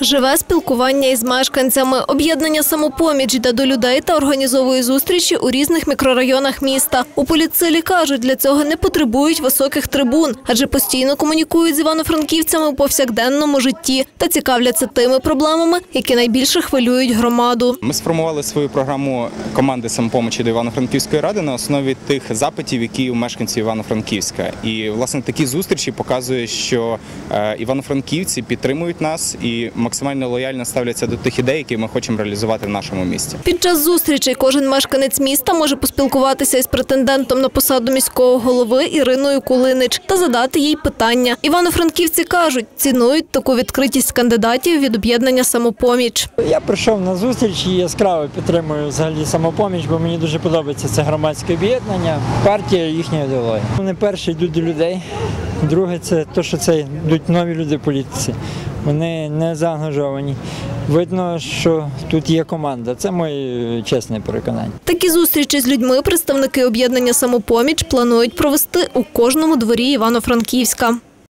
Живе спілкування із мешканцями. Об'єднання самопоміч йде до людей та організовує зустрічі у різних мікрорайонах міста. У поліцилі кажуть, для цього не потребують високих трибун, адже постійно комунікують з івано-франківцями у повсякденному житті та цікавляться тими проблемами, які найбільше хвилюють громаду. Ми сформували свою програму команди самопомочі до Івано-Франківської ради на основі тих запитів, які у мешканців Івано-Франківська. І власне такі зустрічі показують, що е, івано-франківці підтримують нас і максимально лояльно ставляться до тих ідей, які ми хочемо реалізувати в нашому місті. Під час зустрічей кожен мешканець міста може поспілкуватися із претендентом на посаду міського голови Іриною Кулинич та задати їй питання. Івано-франківці кажуть, цінують таку відкритість кандидатів від об'єднання самопоміч. Я прийшов на зустріч і яскраво підтримую взагалі самопоміч, бо мені дуже подобається це громадське об'єднання, партія їхня ідеологія. Вони перші йдуть до людей. Друге, це те, що це йдуть нові люди в політиці. Вони не заангажовані. Видно, що тут є команда. Це моє чесне переконання. Такі зустрічі з людьми представники об'єднання самопоміч планують провести у кожному дворі Івано-Франківська.